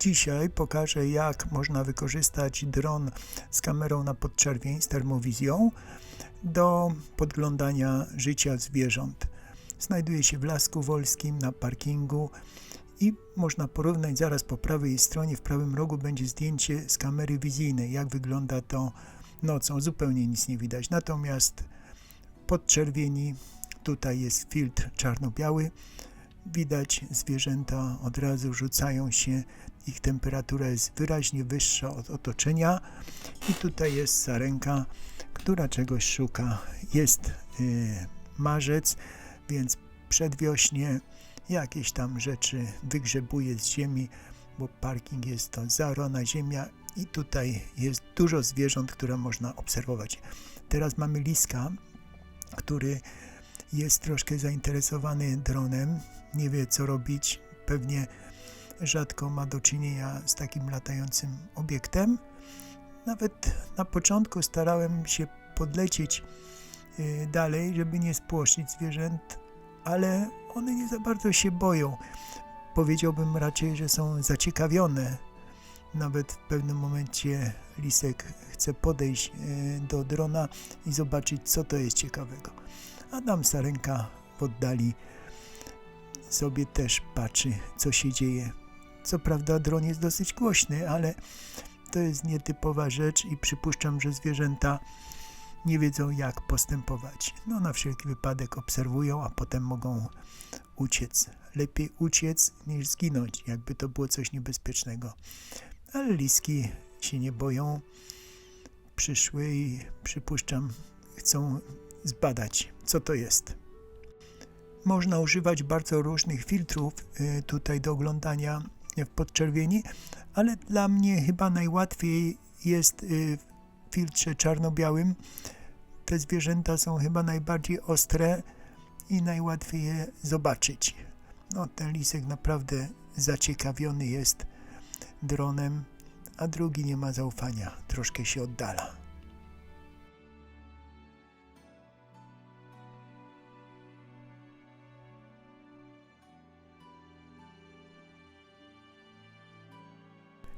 Dzisiaj pokażę, jak można wykorzystać dron z kamerą na podczerwień z termowizją do podglądania życia zwierząt. Znajduje się w Lasku Wolskim na parkingu i można porównać zaraz po prawej stronie, w prawym rogu będzie zdjęcie z kamery wizyjnej, jak wygląda to nocą. Zupełnie nic nie widać. Natomiast podczerwieni, tutaj jest filtr czarno-biały, widać zwierzęta od razu rzucają się, ich temperatura jest wyraźnie wyższa od otoczenia i tutaj jest sarenka, która czegoś szuka. Jest y, marzec, więc przedwiośnie jakieś tam rzeczy wygrzebuje z ziemi, bo parking jest to zarona ziemia i tutaj jest dużo zwierząt, które można obserwować. Teraz mamy liska, który jest troszkę zainteresowany dronem, nie wie co robić, pewnie rzadko ma do czynienia z takim latającym obiektem. Nawet na początku starałem się podlecieć y, dalej, żeby nie spłoszyć zwierzęt, ale one nie za bardzo się boją. Powiedziałbym raczej, że są zaciekawione. Nawet w pewnym momencie lisek chce podejść y, do drona i zobaczyć, co to jest ciekawego. Adam Sarenka w oddali sobie też patrzy, co się dzieje. Co prawda dron jest dosyć głośny, ale to jest nietypowa rzecz i przypuszczam, że zwierzęta nie wiedzą jak postępować. No na wszelki wypadek obserwują, a potem mogą uciec. Lepiej uciec niż zginąć, jakby to było coś niebezpiecznego. Ale liski się nie boją. Przyszły i przypuszczam chcą zbadać, co to jest. Można używać bardzo różnych filtrów y, tutaj do oglądania w podczerwieni, ale dla mnie chyba najłatwiej jest y, w filtrze czarno-białym. Te zwierzęta są chyba najbardziej ostre i najłatwiej je zobaczyć. No, ten lisek naprawdę zaciekawiony jest dronem, a drugi nie ma zaufania, troszkę się oddala.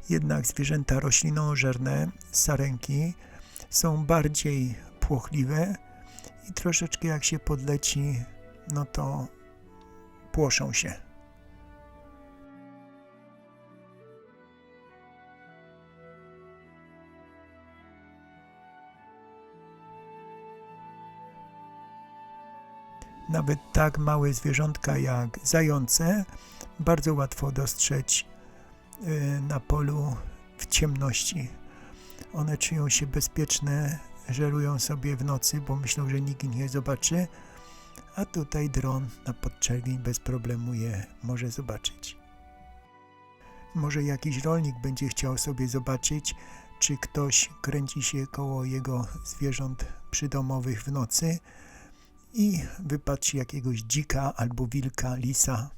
Jednak zwierzęta roślinożerne, sarenki, są bardziej płochliwe i troszeczkę jak się podleci, no to płoszą się. Nawet tak małe zwierzątka jak zające bardzo łatwo dostrzec na polu w ciemności. One czują się bezpieczne, żerują sobie w nocy, bo myślą, że nikt nie zobaczy, a tutaj dron na podczerwień bez problemu je może zobaczyć. Może jakiś rolnik będzie chciał sobie zobaczyć, czy ktoś kręci się koło jego zwierząt przydomowych w nocy i wypatrzy jakiegoś dzika albo wilka, lisa